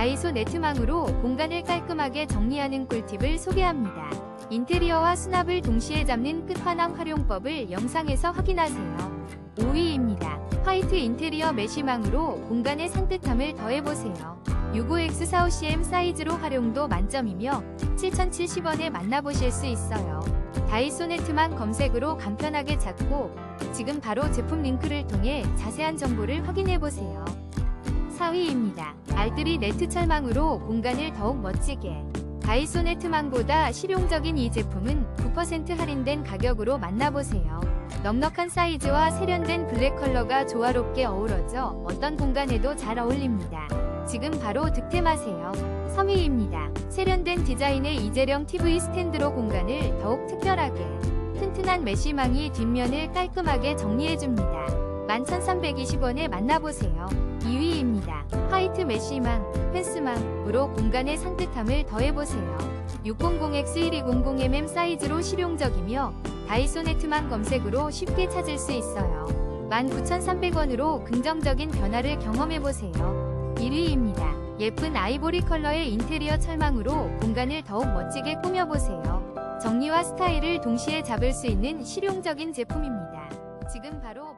다이소 네트망으로 공간을 깔끔하게 정리하는 꿀팁을 소개합니다. 인테리어와 수납을 동시에 잡는 끝판왕 활용법을 영상에서 확인하세요. 5위입니다. 화이트 인테리어 메쉬망으로 공간의 산뜻함을 더해보세요. 65X45cm 사이즈로 활용도 만점이며 7,070원에 만나보실 수 있어요. 다이소 네트망 검색으로 간편하게 찾고 지금 바로 제품 링크를 통해 자세한 정보를 확인해보세요. 4위입니다. 알뜰이 네트 철망으로 공간을 더욱 멋지게. 다이소 네트망보다 실용적인 이 제품은 9% 할인된 가격으로 만나보세요. 넉넉한 사이즈와 세련된 블랙 컬러가 조화롭게 어우러져 어떤 공간에도 잘 어울립니다. 지금 바로 득템하세요. 3위입니다. 세련된 디자인의 이재령 TV 스탠드로 공간을 더욱 특별하게. 튼튼한 메쉬망이 뒷면을 깔끔하게 정리해줍니다. 11,320원에 만나보세요. 2위입니다. 화이트 메쉬망, 펜스망으로 공간의 산뜻함을 더해보세요. 600X1200mm 사이즈로 실용적이며 다이소 네트망 검색으로 쉽게 찾을 수 있어요. 19,300원으로 긍정적인 변화를 경험해보세요. 1위입니다. 예쁜 아이보리 컬러의 인테리어 철망으로 공간을 더욱 멋지게 꾸며보세요. 정리와 스타일을 동시에 잡을 수 있는 실용적인 제품입니다. 지금 바로